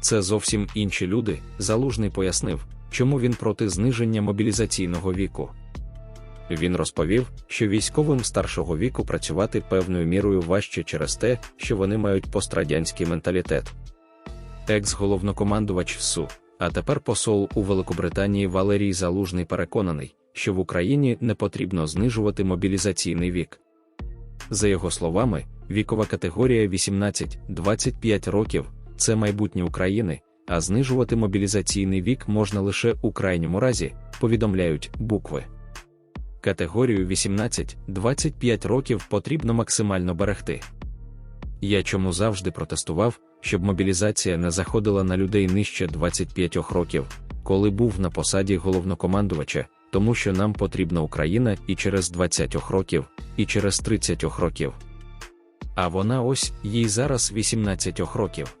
Це зовсім інші люди, залужний пояснив, чому він проти зниження мобілізаційного віку. Він розповів, що військовим старшого віку працювати певною мірою важче через те, що вони мають пострадянський менталітет. Екс-головнокомандувач СУ, а тепер посол у Великобританії Валерій Залужний переконаний, що в Україні не потрібно знижувати мобілізаційний вік. За його словами, вікова категорія 18-25 років це майбутнє України, а знижувати мобілізаційний вік можна лише у крайньому разі, повідомляють букви. Категорію 18-25 років потрібно максимально берегти. Я чому завжди протестував, щоб мобілізація не заходила на людей нижче 25 років, коли був на посаді головнокомандувача, тому що нам потрібна Україна і через 20 років, і через 30 років. А вона ось їй зараз 18 років.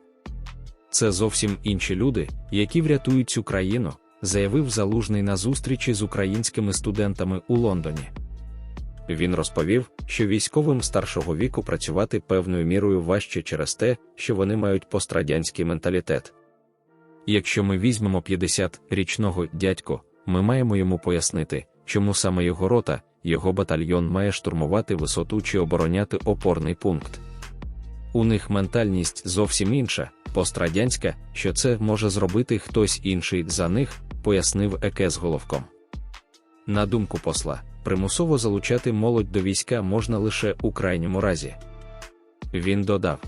Це зовсім інші люди, які врятують цю країну, заявив залужний на зустрічі з українськими студентами у Лондоні. Він розповів, що військовим старшого віку працювати певною мірою важче через те, що вони мають пострадянський менталітет. Якщо ми візьмемо 50-річного дядько, ми маємо йому пояснити, чому саме його рота, його батальйон має штурмувати висоту чи обороняти опорний пункт. У них ментальність зовсім інша, пострадянська, що це може зробити хтось інший за них, пояснив Еке з головком. На думку посла, примусово залучати молодь до війська можна лише у крайньому разі. Він додав: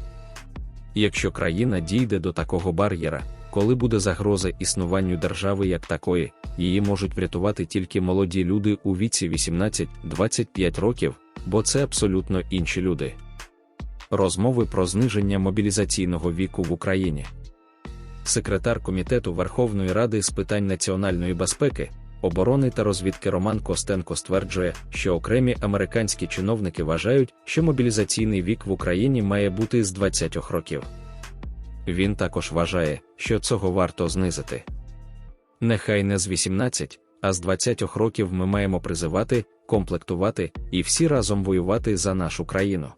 якщо країна дійде до такого бар'єра, коли буде загроза існуванню держави як такої, її можуть врятувати тільки молоді люди у віці 18-25 років, бо це абсолютно інші люди. Розмови про зниження мобілізаційного віку в Україні. Секретар Комітету Верховної Ради з питань національної безпеки, оборони та розвідки Роман Костенко стверджує, що окремі американські чиновники вважають, що мобілізаційний вік в Україні має бути з 20 років. Він також вважає, що цього варто знизити. Нехай не з 18, а з 20 років ми маємо призивати, комплектувати і всі разом воювати за нашу країну.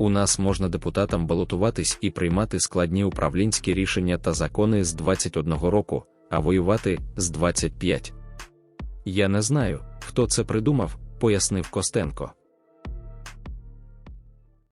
У нас можна депутатам балотуватись і приймати складні управлінські рішення та закони з 21 року, а воювати з 25. Я не знаю, хто це придумав, пояснив Костенко.